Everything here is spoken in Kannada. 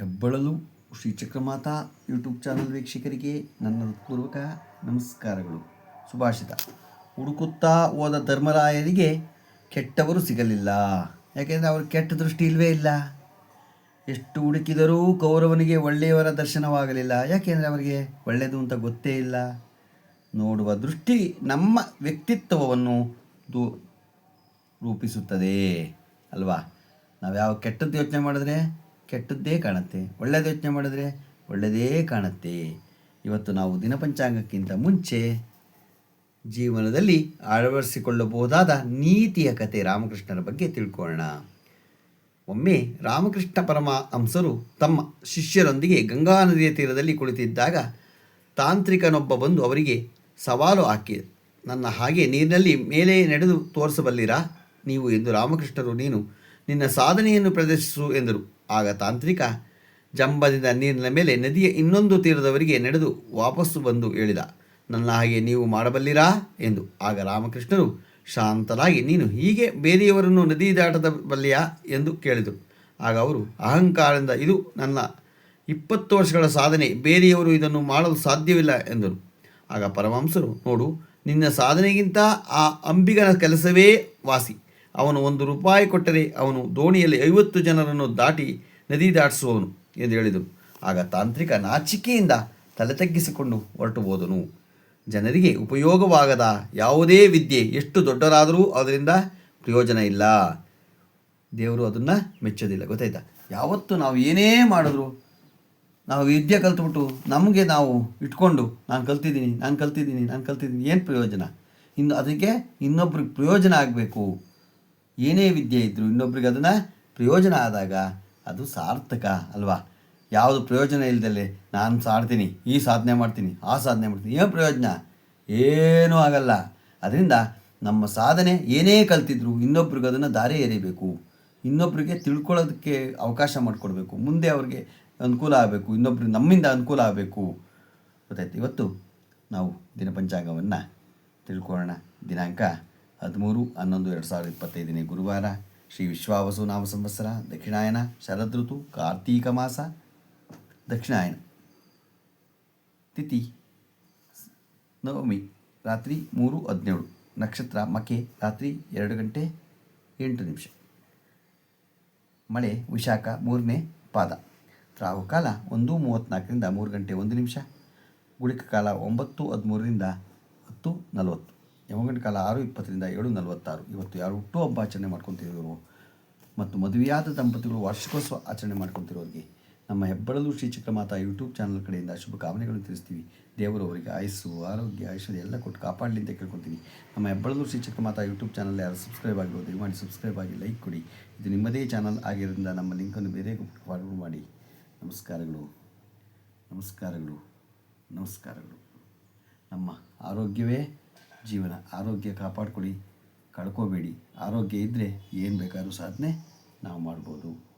ಹೆಬ್ಬಳಲು ಶ್ರೀ ಚಕ್ರಮಾತಾ ಯೂಟ್ಯೂಬ್ ಚಾನಲ್ ವೀಕ್ಷಕರಿಗೆ ನನ್ನ ಹೃತ್ಪೂರ್ವಕ ನಮಸ್ಕಾರಗಳು. ಸುಭಾಷಿತ. ಹುಡುಕುತ್ತಾ ಹೋದ ಧರ್ಮರಾಯರಿಗೆ ಕೆಟ್ಟವರು ಸಿಗಲಿಲ್ಲ. ಯಾಕೆಂದರೆ ಅವರು ಕೆಟ್ಟ ದೃಷ್ಟಿ ಇಲ್ಲವೇ ಇಲ್ಲ. ಎಷ್ಟು ಹುಡುಕಿದರೂ ಕೌರವನಿಗೆ ಒಳ್ಳೆಯವರ ದರ್ಶನವಾಗಲಿಲ್ಲ. ಯಾಕೆಂದರೆ ಅವರಿಗೆ ಒಳ್ಳೆಯದು ಅಂತ ಗೊತ್ತೇ ಇಲ್ಲ. ನೋಡುವ ದೃಷ್ಟಿ ನಮ್ಮ ವ್ಯಕ್ತಿತ್ವವನ್ನು ದು, ರೂಪಿಸುತ್ತದೆ. ಅಲ್ವಾ? ನಾವು ಯಾವ ಕೆಟ್ಟದ್ದು ಯೋಚನೆ ಮಾಡಿದ್ರೆ ಕೆಟ್ಟದ್ದೇ ಕಾಣುತ್ತೆ. ಒಳ್ಳೆಯದು ಯೋಚನೆ ಮಾಡಿದ್ರೆ ಒಳ್ಳೆಯದೇ ಕಾಣುತ್ತೆ. ಇವತ್ತು ನಾವು ದಿನಪಂಚಾಂಗಕ್ಕಿಂತ ಮುಂಚೆ ಜೀವನದಲ್ಲಿ ಅಳವಡಿಸಿಕೊಳ್ಳಬಹುದಾದ ನೀತಿಯ ಕತೆ ರಾಮಕೃಷ್ಣರ ಬಗ್ಗೆ ತಿಳ್ಕೊಳ್ಳೋಣ. ಒಮ್ಮೆ ರಾಮಕೃಷ್ಣ ಪರಮಹಂಸರು ತಮ್ಮ ಶಿಷ್ಯರೊಂದಿಗೆ ಗಂಗಾ ನದಿಯ ತೀರದಲ್ಲಿ ಕುಳಿತಿದ್ದಾಗ ತಾಂತ್ರಿಕನೊಬ್ಬ ಬಂದು ಅವರಿಗೆ ಸವಾಲು ಹಾಕಿ, ನನ್ನ ಹಾಗೆ ನೀರಿನಲ್ಲಿ ಮೇಲೆ ನಡೆದು ತೋರಿಸಬಲ್ಲಿರಾ? ನೀವು ಎಂದು ರಾಮಕೃಷ್ಣರು, ನೀನು ನಿನ್ನ ಸಾಧನೆಯನ್ನು ಪ್ರದರ್ಶಿಸು ಎಂದರು. ಆಗ ತಾಂತ್ರಿಕ ಜಂಬದಿಂದ ನೀರಿನ ಮೇಲೆ ನದಿಯ ಇನ್ನೊಂದು ತೀರದವರಿಗೆ ನಡೆದು ವಾಪಸ್ಸು ಬಂದು ಹೇಳಿದ, ನನ್ನ ಹಾಗೆ ನೀವು ಮಾಡಬಲ್ಲಿರಾ? ಎಂದು. ಆಗ ರಾಮಕೃಷ್ಣರು ಶಾಂತರಾಗಿ, ನೀನು ಹೀಗೆ ಬೇರೆಯವರನ್ನು ನದಿ ದಾಟದ ಬಲ್ಲಿಯಾ ಎಂದು ಕೇಳಿದರು. ಆಗ ಅವರು, ಅಹಂಕಾರದಿಂದ, ಇದು ನನ್ನ ಇಪ್ಪತ್ತು ವರ್ಷಗಳ ಸಾಧನೆ ಬೇರೆಯವರು ಇದನ್ನು ಮಾಡಲು ಸಾಧ್ಯವಿಲ್ಲ ಎಂದರು. ಆಗ ಪರಮಹಂಸರು ನೋಡು, ನಿನ್ನ ಸಾಧನೆಗಿಂತ ಆ ಅಂಬಿಗನ ಕೆಲಸವೇ ವಾಸಿ. ಅವನು ಒಂದು ರೂಪಾಯಿ ಕೊಟ್ಟರೆ ಅವನು ದೋಣಿಯಲ್ಲಿ ಐವತ್ತು ಜನರನ್ನು ದಾಟಿ ನದಿ ದಾಟಿಸುವವನು ಎಂದು ಹೇಳಿದರು ಆಗ ತಾಂತ್ರಿಕ ನಾಚಿಕೆಯಿಂದ ತಲೆ ತಗ್ಗಿಸಿಕೊಂಡು ಹೊರಟು ಹೋದನು. ಜನರಿಗೆ ಉಪಯೋಗವಾಗದ ಯಾವುದೇ ವಿದ್ಯೆ ಎಷ್ಟು ದೊಡ್ಡರಾದರೂ ಅದರಿಂದ ಪ್ರಯೋಜನ ಇಲ್ಲ. ದೇವರು ಅದನ್ನು ಮೆಚ್ಚೋದಿಲ್ಲ. ಗೊತ್ತಾಯ್ತಾ? ಯಾವತ್ತು ನಾವು ಏನೇ ಮಾಡಿದ್ರು ನಾವು ವಿದ್ಯೆ ಕಲ್ತ್ಬಿಟ್ಟು ನಮಗೆ ನಾವು ಇಟ್ಕೊಂಡು ನಾನು ಕಲ್ತಿದ್ದೀನಿ ನಾನು ಕಲ್ತಿದ್ದೀನಿ ನಾನು ಕಲ್ತಿದ್ದೀನಿ, ಏನು ಪ್ರಯೋಜನ? ಇನ್ನು ಅದಕ್ಕೆ ಇನ್ನೊಬ್ರಿಗೆ ಪ್ರಯೋಜನ ಆಗಬೇಕು. ಏನೇ ವಿದ್ಯೆ ಇದ್ದರೂ ಇನ್ನೊಬ್ರಿಗೆ ಅದನ್ನು ಪ್ರಯೋಜನ ಆದಾಗ ಅದು ಸಾರ್ಥಕ ಅಲ್ವಾ? ಯಾವುದು ಪ್ರಯೋಜನ ಇಲ್ಲದಲ್ಲೇ ನಾನು ಸಾಡ್ತೀನಿ, ಈ ಸಾಧನೆ ಮಾಡ್ತೀನಿ, ಆ ಸಾಧನೆ ಮಾಡ್ತೀನಿ, ಏನು ಪ್ರಯೋಜನ? ಏನೂ ಆಗಲ್ಲ. ಅದರಿಂದ ನಮ್ಮ ಸಾಧನೆ ಏನೇ ಕಲ್ತಿದ್ರು ಇನ್ನೊಬ್ರಿಗೆ ಅದನ್ನು ದಾರಿ ಎರಿಬೇಕು. ಇನ್ನೊಬ್ಬರಿಗೆ ತಿಳ್ಕೊಳ್ಳೋದಕ್ಕೆ ಅವಕಾಶ ಮಾಡಿಕೊಡ್ಬೇಕು. ಮುಂದೆ ಅವ್ರಿಗೆ ಅನುಕೂಲ ಆಗಬೇಕು ಇನ್ನೊಬ್ರಿಗೆ ನಮ್ಮಿಂದ ಅನುಕೂಲ ಆಗಬೇಕು. ಗೊತ್ತಾಯ್ತು ಇವತ್ತು ನಾವು ದಿನಪಂಚಾಂಗವನ್ನು ತಿಳ್ಕೊಳ್ಳೋಣ. ದಿನಾಂಕ ಹದಿಮೂರು, ಹನ್ನೊಂದು, ಎರಡು ಸಾವಿರದ ಇಪ್ಪತ್ತೈದನೇ ಗುರುವಾರ ಶ್ರೀ ವಿಶ್ವಾವಸು ನಾಮ ಸಂವತ್ಸರ ದಕ್ಷಿಣಾಯನ ಶರದ್ ಋತು ಕಾರ್ತೀಕ ಮಾಸ, ದಕ್ಷಿಣಾಯನ. ತಿಥಿ, ನವಮಿ, ರಾತ್ರಿ ಮೂರು, ಹದಿನೇಳು. ನಕ್ಷತ್ರ, ಮಕೆ, ರಾತ್ರಿ ಎರಡು ಗಂಟೆ ಎಂಟು ನಿಮಿಷ. ಮಳೆ, ವಿಶಾಖ, ಮೂರನೇ ಪಾದ. ರಾಹುಕಾಲ ಒಂದು ಮೂವತ್ತ್ನಾಲ್ಕರಿಂದ ಮೂರು ಗಂಟೆ ಒಂದು ನಿಮಿಷ. ಗುಳಿಕ ಕಾಲ ಒಂಬತ್ತು, ಹದಿಮೂರರಿಂದ ಹತ್ತು, ನಲವತ್ತು. ಯಮಗಂಟ ಕಾಲ ಆರು, ಇಪ್ಪತ್ತರಿಂದ ಏಳು, ನಲವತ್ತಾರು. ಇವತ್ತು ಯಾರು ಹುಟ್ಟುಹಬ್ಬ ಆಚರಣೆ ಮಾಡ್ಕೊತಿರೋರು ಮತ್ತು ಮದುವೆಯಾದ ದಂಪತಿಗಳು ವಾರ್ಷಿಕೋತ್ಸವ ಆಚರಣೆ ಮಾಡ್ಕೊತಿರೋರಿಗೆ ನಮ್ಮ ಹೆಬ್ಬಳಲು ಶ್ರೀ ಚಿಕ್ರಮಾತ ಯೂಟ್ಯೂಬ್ ಚಾನಲ್ ಕಡೆಯಿಂದ ಶುಭ ಕಾಮನೆಗಳನ್ನು ತಿಳಿಸ್ತೀವಿ. ದೇವರು ಅವರಿಗೆ ಆಯಸ್ಸು, ಆರೋಗ್ಯ ಆಯುಷ್ಯ ಎಲ್ಲ ಕೊಟ್ಟು ಕಾಪಾಡಲಿ ಅಂತ ಕೇಳ್ಕೊತೀವಿ ನಮ್ಮ ಹೆಬ್ಬಳಲು ಶ್ರೀ ಚಿಕ್ರಮಾತ ಯೂಟ್ಯೂಬ್ ಚಾನಲ್ ಯಾರು ಸಬ್ಸ್ಕ್ರೈಬ್ ಆಗಿರೋ ದಯಮಾಡಿ ಸಬ್ಸ್ಕ್ರೈಬ್ ಆಗಿ ಲೈಕ್ ಕೊಡಿ. ಇದು ನಿಮ್ಮದೇ ಚಾನಲ್ ಆಗಿರೋದ್ರಿಂದ ನಮ್ಮ ಲಿಂಕನ್ನು ಬೇರೆ ಫಾರ್ವರ್ಡ್ ಮಾಡಿ. ನಮಸ್ಕಾರಗಳು. ನಮಸ್ಕಾರಗಳು. ನಮಸ್ಕಾರಗಳು. ನಮ್ಮ ಆರೋಗ್ಯವೇ ಜೀವನ ಆರೋಗ್ಯ ಕಾಪಾಡ್ಕೊಳ್ಳಿ ಕಳ್ಕೋಬೇಡಿ. ಆರೋಗ್ಯ ಇದ್ದರೆ ಏನು ಬೇಕಾದ್ರೂ ಸಾಧನೆ ನಾವು ಮಾಡ್ಬೋದು.